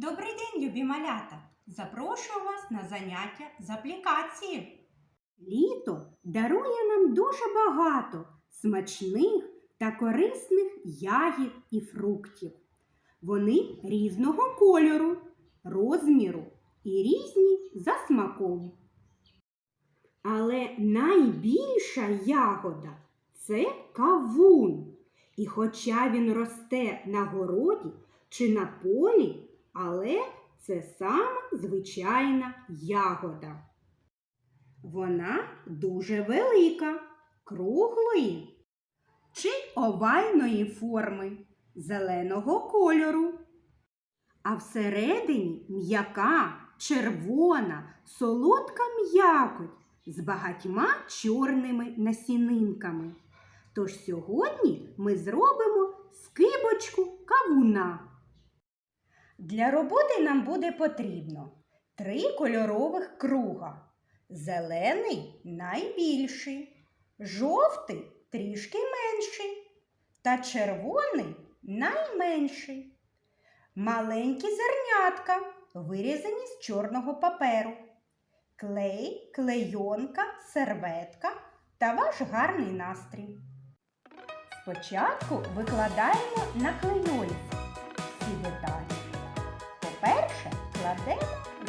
Добрий день, любі малята! Запрошую вас на заняття з аплікації. Літо дарує нам дуже багато смачних та корисних ягід і фруктів. Вони різного кольору, розміру і різні за смаком. Але найбільша ягода це кавун. І хоча він росте на городі чи на полі, але це сама звичайна ягода. Вона дуже велика, круглої чи овальної форми, зеленого кольору. А всередині м'яка, червона, солодка м'якоть з багатьма чорними насінинками. Тож сьогодні ми зробимо скибочку кавуна. Для роботи нам буде потрібно три кольорових круга. Зелений найбільший, жовтий трішки менший та червоний найменший. Маленькі зернятка, вирізані з чорного паперу. Клей, клейонка, серветка та ваш гарний настрій. Спочатку викладаємо на клейонці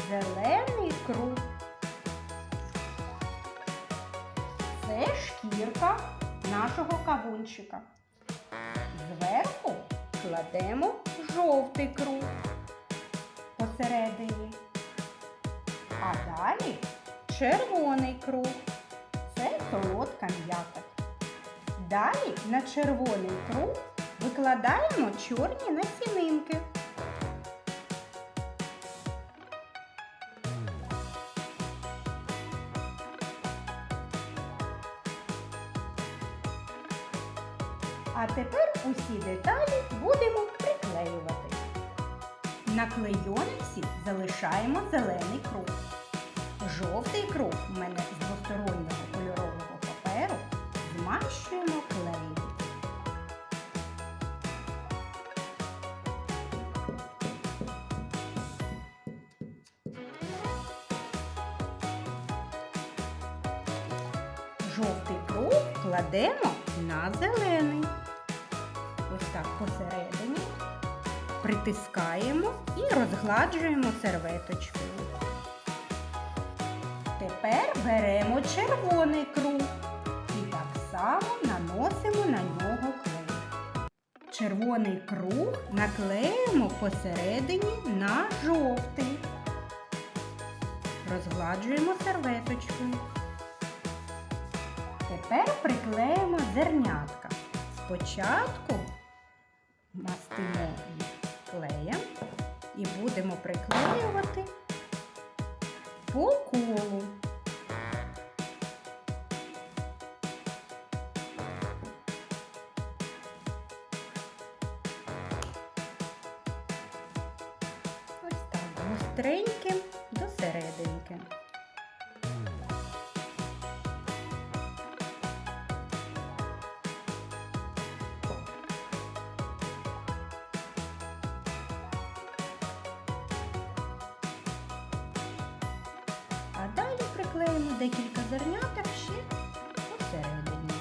зелений круг. Це шкірка нашого кавунчика. Зверху кладемо жовтий круг посередині. А далі червоний круг. Це солодка м'якоть. Далі на червоний круг викладаємо чорні насінинки. А тепер усі деталі будемо приклеювати. На клейонці залишаємо зелений круг. Жовтий круг в мене з двостороннього кольорового паперу змащуємо клеєм. Жовтий круг кладемо на зелений. Так посередині. Притискаємо і розгладжуємо серветочкою. Тепер беремо червоний круг і так само наносимо на нього клей. Червоний круг наклеїмо посередині на жовтий. Розгладжуємо серветочкою. Тепер приклеїмо зернятка. Спочатку і будемо приклеювати по колу. Ось так, гостреньким декілька зерняток ще посередині.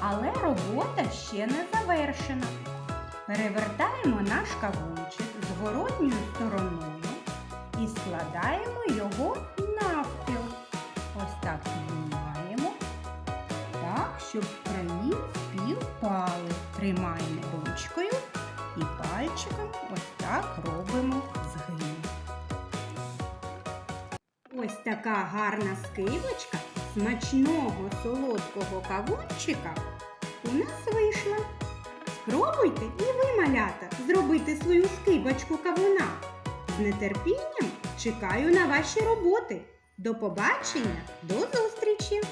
Але робота ще не завершена. Перевертаємо наш кавунчик зворотньою стороною і складаємо співпали. Тримаємо ручкою і пальчиком ось так робимо згин. Ось така гарна скибочка смачного солодкого кавунчика у нас вийшла. Спробуйте і ви, малята, зробити свою скибочку кавуна. З нетерпінням чекаю на ваші роботи. До побачення, до зустрічі!